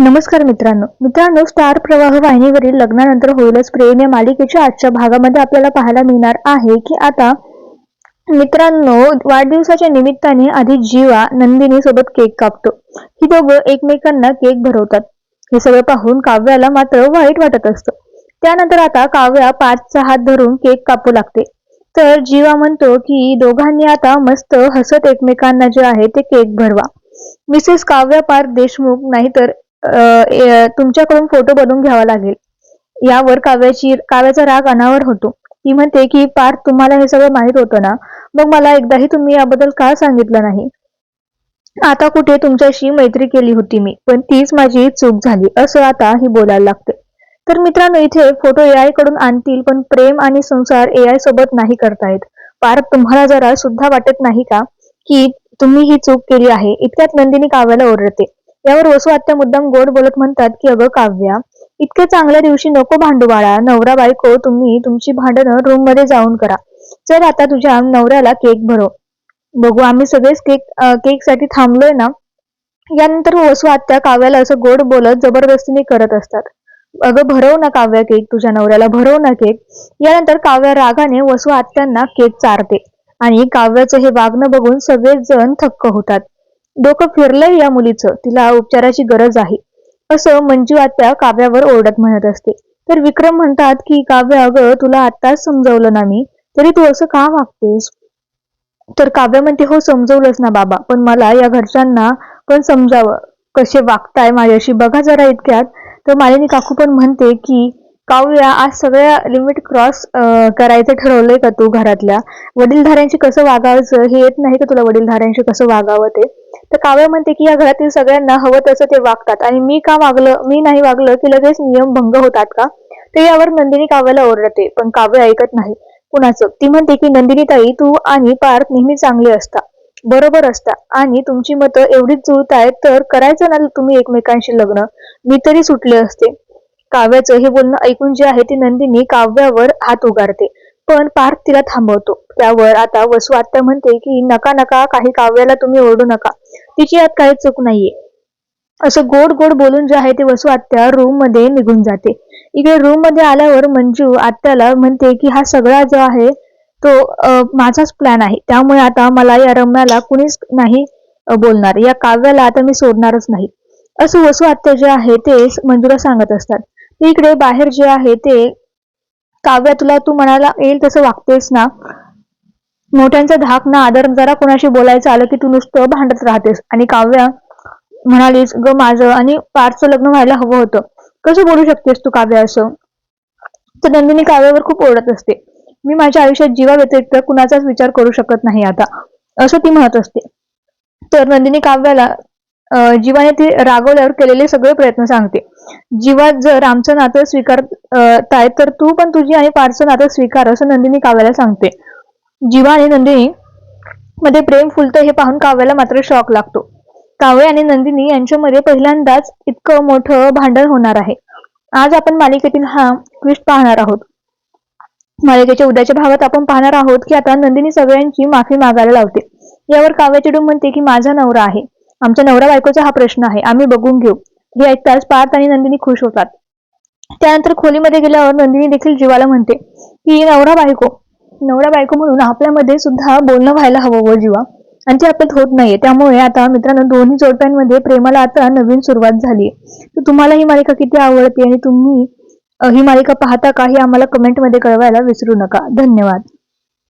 नमस्कार मित्रांनो. मित्रांनो स्टार प्रवाह वाहिनीवरील लग्नानंतर होईलच प्रेम या मालिकेच्या आजच्या भागामध्ये आपल्याला पाहायला मिळणार आहे की आता मित्रांनो वाढदिवसाच्या निमित्ताने आधी जीवा नंदिनी सोबत केक कापतो. ही दोघं एकमेकांना केक भरवतात. हे सगळं पाहून काव्याला मात्र वाईट वाटत असतं. त्यानंतर आता काव्या पाचचा हात धरून केक कापू लागते. तर जीवा म्हणतो की दोघांनी आता मस्त हसत एकमेकांना जे आहे ते केक भरवा. मिसेस काव्या पार देशमुख नाहीतर तर तुमच्याकडून फोटो बनवून घ्यावा लागेल. यावर काव्याची काव्याचा राग अनावर होतो. ती म्हणते की पार तुम्हाला हे सगळं माहीत होतं ना? मग मला एकदाही तुम्ही याबद्दल का सांगितलं नाही? आता कुठे तुमच्याशी मैत्री केली होती मी पण तीच माझी चूक झाली असं आता ही बोलायला लागते. तर मित्रांनो इथे फोटो एआयकडून आणतील पण प्रेम आणि संसार एआय सोबत नाही करतायत. पार तुम्हाला जरा सुद्धा वाटत नाही का की तुम्ही ही चूक केली आहे? इतक्यात नंदिनी काव्याला ओरडते. यावर वसू आत्या मुद्दाम गोड बोलत म्हणतात की अगं काव्या इतक्या चांगल्या दिवशी नको भांडू बाळा. नवरा बायको तुम्ही तुमची भांडणं रूममध्ये जाऊन करा. चल आता तुझ्या नवऱ्याला केक भरव बघू आम्ही सगळेच केक केकसाठी थांबलोय ना? यानंतर वसू आत्या काव्याला असं गोड बोलत जबरदस्तीने करत असतात. अगं भरव ना काव्या केक तुझ्या नवऱ्याला भरव ना केक यानंतर काव्या रागाने वसू आत्यांना केक चारते. आणि काव्याचं हे वागणं बघून सगळेच जण थक्क होतात. डोकं फिरलंय या मुलीचं. तिला उपचाराची गरज आहे. असं मंजू आत्या काव्यावर ओरडत म्हणत असते. तर विक्रम म्हणतात की काव्य अगं तुला आत्ताच समजवलं ना मी. तरी तू असं का वागतेस? तर काव्य म्हणते हो समजवलंच ना बाबा. पण मला या घरच्यांना पण समजावं. कसे वागताय माझ्याशी? बघा जरा इतक्यात. तर मालिनी काकू पण म्हणते की काव्या आज सगळ्या लिमिट क्रॉस करायचं ठरवलंय का तू घरातल्या? वडीलधाऱ्यांशी कसं वागायचं? हे येत नाही का तुला वडीलधाऱ्यांशी कसं वागावं ते? तर काव्य म्हणते की या घरातील सगळ्यांना हवं तसं ते वागतात. आणि मी का वागलं मी नाही वागलं की लगेच नियम भंग होतात का? ते यावर नंदिनी काव्याला ओरडते. पण काव्य ऐकत नाही. कुणाचं? ती म्हणते की नंदिनी ताई तू आणि पार्थ नेहमी चांगले असता. बरोबर असता. आणि तुमची मतं एवढीच जुळतायत तर करायचं ना तुम्ही एकमेकांशी लग्न? मी तरी सुटले असते. काव्याचं हे बोलणं ऐकून जे आहे ती नंदिनी काव्यावर हात उगारते. पण पार्थ तिला थांबवतो. त्यावर आता वसू आत्या म्हणते की नका नका काही काव्याला तुम्ही ओरडू नका. तिची यात काही चूक नाहीये. असं गोड गोड बोलून जे आहे ते वसू आत्या रूममध्ये निघून जाते. इकडे रूममध्ये आल्यावर मंजू आत्याला म्हणते की हा सगळा जो आहे तो माझाच प्लॅन आहे. त्यामुळे आता मला या रम्याला कुणीच नाही बोलणार. या काव्याला आता मी सोडणारच नाही. असं वसू आत्या जे आहे ते मंजूला सांगत असतात. इकडे बाहेर जे आहे ते काव्या तुला तू म्हणायला येईल तसं वागतेस ना. मोठ्यांचा धाक ना आदर जरा कोणाशी बोलायचं आलं की तू नुसतं भांडत राहतेस. आणि काव्या म्हणालीस ग माझं आणि पार्थचं लग्न व्हायला हवं होतं. कसं बोलू शकतेस तू काव्या असं? तर नंदिनी काव्यावर खूप ओरडत असते. मी माझ्या आयुष्यात जीवा व्यतिरिक्त कुणाचाच विचार करू शकत नाही आता. असं ती म्हणत असते. तर नंदिनी काव्याला जीवाने ती रागवल्यावर केलेले सगळे प्रयत्न सांगते. जीवा जर आमचं नातं स्वीकारताय तर तू पण तुझी आणि पारचं नातं स्वीकार असं नंदिनी काव्याला सांगते. जीवा आणि नंदिनी मध्ये प्रेम फुलतं हे पाहून काव्याला मात्र शॉक लागतो. काव्य आणि नंदिनी यांच्यामध्ये पहिल्यांदाच इतकं मोठं भांडण होणार आहे. आज आपण मालिकेतील हा ट्विस्ट पाहणार आहोत. मालिकेच्या उद्याच्या भागात आपण पाहणार आहोत की आता नंदिनी सगळ्यांची माफी मागायला लावते. यावर काव्य चिडून म्हणते की माझा नवरा आहे. आमच्या नवरा बायकोचा हा प्रश्न आहे. आम्ही बघून घेऊ. हे ऐकताच पार्थ आणि नंदिनी खुश होतात. त्यानंतर खोलीमध्ये गेल्यावर नंदिनी देखील जीवाला म्हणते की नवरा बायको नवरा बायको म्हणून आपल्यामध्ये सुद्धा बोलणं व्हायला हवं व जीवा. आणि ते आपल्यात होत नाहीये. त्यामुळे आता मित्रांनो दोन्ही जोडप्यांमध्ये प्रेमाला आता नवीन सुरुवात झाली तर तुम्हाला ही मालिका किती आवडते आणि तुम्ही ही मालिका पाहता का हे आम्हाला कमेंटमध्ये कळवायला विसरू नका. धन्यवाद.